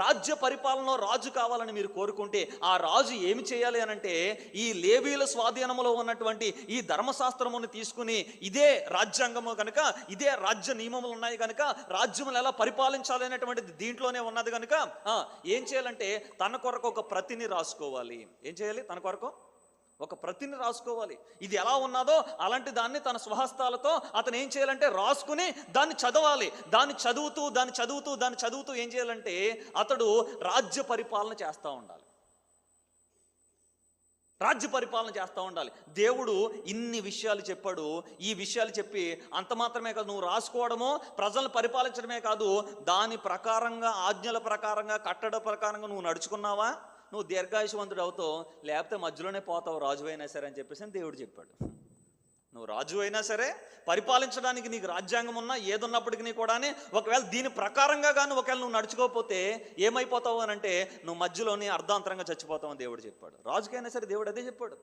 రాజ్య పరిపాలనలో రాజు కావాలని మీరు కోరుకుంటే ఆ రాజు ఏమి చేయాలి అని అంటే ఈ లేవీల స్వాధీనములో ఉన్నటువంటి ఈ ధర్మశాస్త్రమును తీసుకుని ఇదే రాజ్యాంగము కనుక ఇదే రాజ్య నియమములు ఉన్నాయి కనుక రాజ్యములు ఎలా పరిపాలించాలి అనేటువంటిది దీంట్లోనే ఉన్నది కనుక ఏం చేయాలంటే తన కొరకు ఒక ప్రతిని రాసుకోవాలి. ఏం చేయాలి తన కొరకు? ఒక ప్రతిని రాసుకోవాలి. ఇది ఎలా ఉన్నదో అలాంటి దాన్ని తన స్వహస్తాలతో అతను ఏం చేయాలంటే రాసుకుని దాన్ని చదవాలి. దాన్ని చదువుతూ దాన్ని చదువుతూ దాన్ని చదువుతూ ఏం చేయాలంటే అతడు రాజ్య పరిపాలన చేస్తూ ఉండాలి. రాజ్య పరిపాలన చేస్తూ ఉండాలి. దేవుడు ఇన్ని విషయాలు చెప్పాడు. ఈ విషయాలు చెప్పి అంత మాత్రమే కాదు నువ్వు రాసుకోవడము ప్రజలను పరిపాలించడమే కాదు దాని ప్రకారంగా ఆజ్ఞల ప్రకారంగా కట్టడ ప్రకారంగా నువ్వు నడుచుకున్నావా? నువ్వు దీర్ఘాయుషవంతుడు అవుతావు లేకపోతే మధ్యలోనే పోతావు రాజు అయినా సరే అని చెప్పేసి అని దేవుడు చెప్పాడు. నువ్వు రాజు అయినా సరే పరిపాలించడానికి నీకు రాజ్యాంగం ఉన్నా ఏదున్నప్పటికీ కూడా ఒకవేళ దీని ప్రకారంగా కానీ ఒకవేళ నువ్వు నడుచుకోకపోతే ఏమైపోతావు అని అంటే నువ్వు మధ్యలోనే అర్ధాంతరంగా చచ్చిపోతావు అని దేవుడు చెప్పాడు. రాజుకైనా సరే దేవుడు అదే చెప్పాడు.